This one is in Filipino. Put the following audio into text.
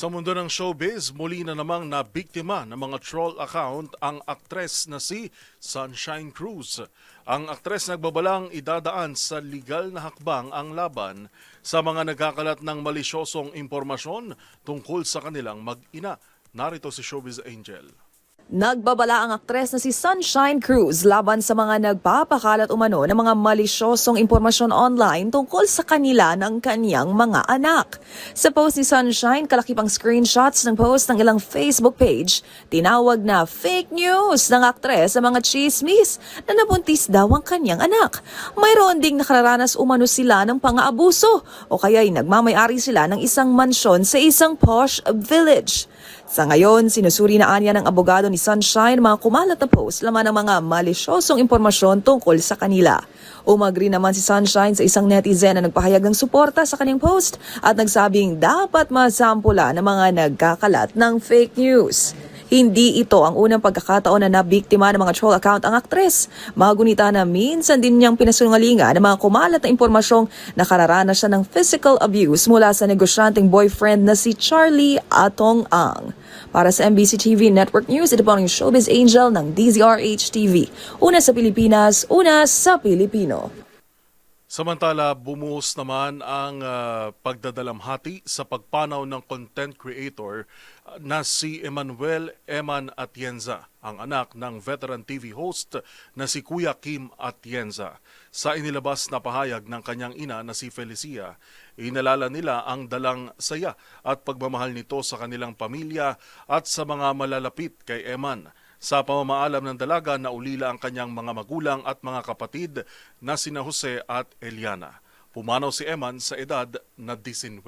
Sa mundo ng showbiz, muli na namang nabiktima ng mga troll account ang aktres na si Sunshine Cruz. Ang aktres nagbabalang idadaan sa legal na hakbang ang laban sa mga nagkakalat ng malisyosong impormasyon tungkol sa kanilang mag-ina. Narito si Showbiz Angel. Nagbabala ang aktres na si Sunshine Cruz laban sa mga nagpapakalat umano ng mga malisyosong impormasyon online tungkol sa kanila ng kanyang mga anak. Sa post ni Sunshine, kalakipang screenshots ng post ng ilang Facebook page, tinawag na fake news ng aktres sa mga chismis na nabuntis daw ang kanyang anak. Mayroon ding nakararanas umano sila ng pang-aabuso o kaya'y nagmamayari sila ng isang mansyon sa isang posh village. Sa ngayon, sinusuri na anya ng abogado ni Sunshine mga kumalat na post laman ng mga malisyosong impormasyon tungkol sa kanila. Umagri naman si Sunshine sa isang netizen na nagpahayag ng suporta sa kanyang post at nagsabing dapat masampula ng mga nagkakalat ng fake news. Hindi ito ang unang pagkakataon na nabiktima ng mga troll account ang aktres. Magunita na minsan din niyang pinasungalingan ng mga kumalat na impormasyong nakararanas siya ng physical abuse mula sa negosyanteng boyfriend na si Charlie Atong Ang. Para sa MBC TV Network News, ito po ang Showbiz Angel ng DZRH TV. Una sa Pilipinas, una sa Pilipino. Samantala, bumuhos naman ang ah, pagdadalamhati sa pagpanaw ng content creator ah, na si Emmanuel Eman Atienza, ang anak ng veteran TV host na si Kuya Kim Atienza. Sa inilabas na pahayag ng kanyang ina na si Felicia, inalala nila ang dalang saya at pagmamahal nito sa kanilang pamilya at sa mga malalapit kay Eman. Sa pamamaalam ng dalaga, naulila ang kanyang mga magulang at mga kapatid na sina Jose at Eliana. Pumanaw si Eman sa edad na 19.